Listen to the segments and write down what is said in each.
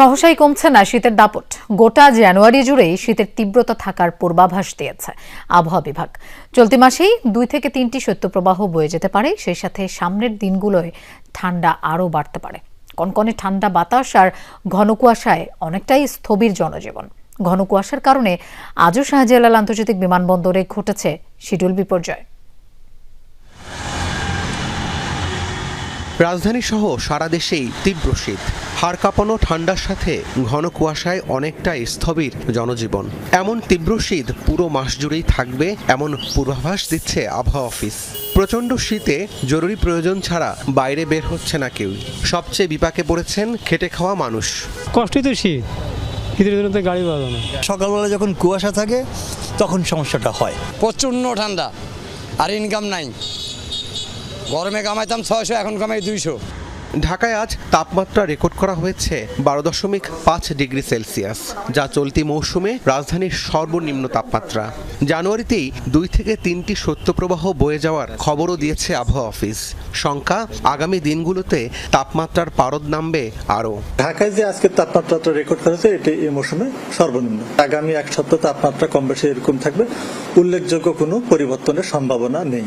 সহসাই কমছে না শীতের দাপট। গোটা জানুয়ারি জুড়েই শীতের তীব্রতা থাকার পূর্বাভাস দিয়েছে আবহাওয়া বিভাগ। চলতি মাসেই দুই থেকে তিনটি শৈত্যপ্রবাহ বয়ে যেতে পারে, সেই সাথে সামনের দিনগুলোয় ঠান্ডা আরও বাড়তে পারে। কনকনে ঠান্ডা বাতাস আর ঘন কুয়াশায় অনেকটাই স্থবির জনজীবন। ঘন কুয়াশার কারণে আজও শাহজালাল আন্তর্জাতিক বিমানবন্দরে ঘটেছে শিডিউল বিপর্যয়। রাজধানী সহ সারা দেশেই তীব্র শীত। হাড় কাঁপানো ঠান্ডার সাথে ঘন কুয়াশায় অনেকটাই স্থবির জনজীবন। এমন তীব্র শীত পুরো মাস জুড়েই থাকবে এমন পূর্বাভাস দিচ্ছে আবহাওয়া অফিস। প্রচণ্ড শীতে জরুরি প্রয়োজন ছাড়া বাইরে বের হচ্ছে না কেউ সবচেয়ে বিপাকে পড়েছেন খেটে খাওয়া মানুষ। কষ্টই তো শীত। শীতের জন্য তো গাড়ি পাওয়া না সকালবেলা যখন কুয়াশা থাকে তখন সমস্যাটা হয়। প্রচণ্ড ঠান্ডা আর ইনকাম নাই। গরমে কামাইতাম ছয়শো এখন কামাই দুইশো। ঢাকায় আজ তাপমাত্রা রেকর্ড করা হয়েছে বারো দশমিক পাঁচ ডিগ্রি সেলসিয়াস যা চলতি মৌসুমে রাজধানীর সর্বনিম্ন তাপমাত্রা। জানুয়ারিতেই দুই থেকে তিনটি শৈত্যপ্রবাহ বয়ে যাওয়ার খবরও দিয়েছে আবহাওয়া অফিস। শঙ্কা আগামী দিনগুলোতে তাপমাত্রার পারদ নামবে আরও। ঢাকায় যে আজকে তাপমাত্রাটা রেকর্ড করা হয়েছে এটি এই মৌসুমে সর্বনিম্ন। আগামী এক সপ্তাহ তাপমাত্রা কম বেশি এরকম থাকবে। উল্লেখযোগ্য কোনো পরিবর্তনের সম্ভাবনা নেই।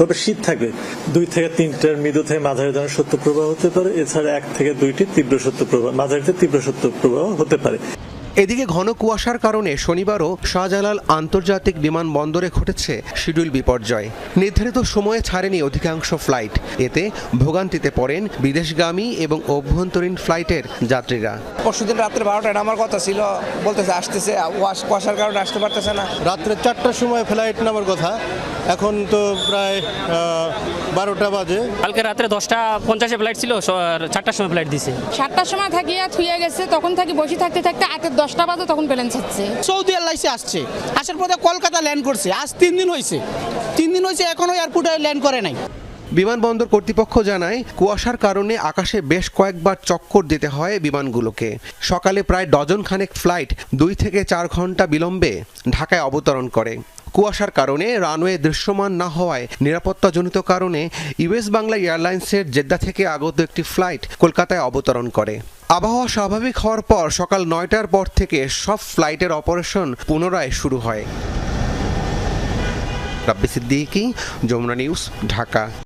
তবে শীত থাকবে দুই থেকে তিনটার মৃদু থেকে মাঝারি ধরনের সত্য প্রবাহ হতে পারে। এছাড়া এক থেকে দুইটি তীব্র সত্য প্রবাহ মাঝারিতে তীব্র সত্য প্রবাহ হতে পারে। এদিকে ঘন কুয়াশার কারণে শনিবারও শাহজালাল আন্তর্জাতিক বিমানবন্দরে ঘটেছে শিডিউল বিপর্যয়। নির্ধারিত সময়ে ছাড়েনি অধিকাংশ ফ্লাইট। এতে ভোগান্তিতে পড়েন বিদেশগামী এবং অভ্যন্তরীণ ফ্লাইটের যাত্রীরা। পরশুদিন রাত্রে বারোটায় আমার কথা ছিল বলতেছে আসতেছে ওয়াশ কুয়াশার কারণে আসতে পারতেছে না। রাত্রে চারটার সময় ফ্লাইট নামার কথা। এখন তো প্রায় বারোটা বাজে। কালকে রাত্রে দশটা পঞ্চাশে ফ্লাইট ছিল চারটার সময় ফ্লাইট দিছে। সাতটার সময় থাকিয়া থুয়ে গেছে তখন থাকি বসে থাকতে থাকতে রাতের দশটা বাজে তখন ব্যালেন্স হচ্ছে। সৌদি এয়ারলাইন্সে আসছে। আসার পরে কলকাতা ল্যান্ড করছে। আজ তিন দিন হয়েছে তিন দিন হয়েছে এখনও এয়ারপোর্টে ল্যান্ড করে নাই। বিমানবন্দর কর্তৃপক্ষ জানায় কুয়াশার কারণে আকাশে বেশ কয়েকবার চক্কর দিতে হয় বিমানগুলোকে। সকালে প্রায় ডজন খানেক ফ্লাইট দুই থেকে চার ঘণ্টা বিলম্বে ঢাকায় অবতরণ করে। কুয়াশার কারণে রানওয়ে দৃশ্যমান না হওয়ায় নিরাপত্তাজনিত কারণে ইউএস বাংলা এয়ারলাইন্সের জেদ্দা থেকে আগত একটি ফ্লাইট কলকাতায় অবতরণ করে। আবহাওয়া স্বাভাবিক হওয়ার পর সকাল নয়টার পর থেকে সব ফ্লাইটের অপারেশন পুনরায় শুরু হয়। রাব্বি সিদ্দিকি, যমুনা নিউজ, ঢাকা।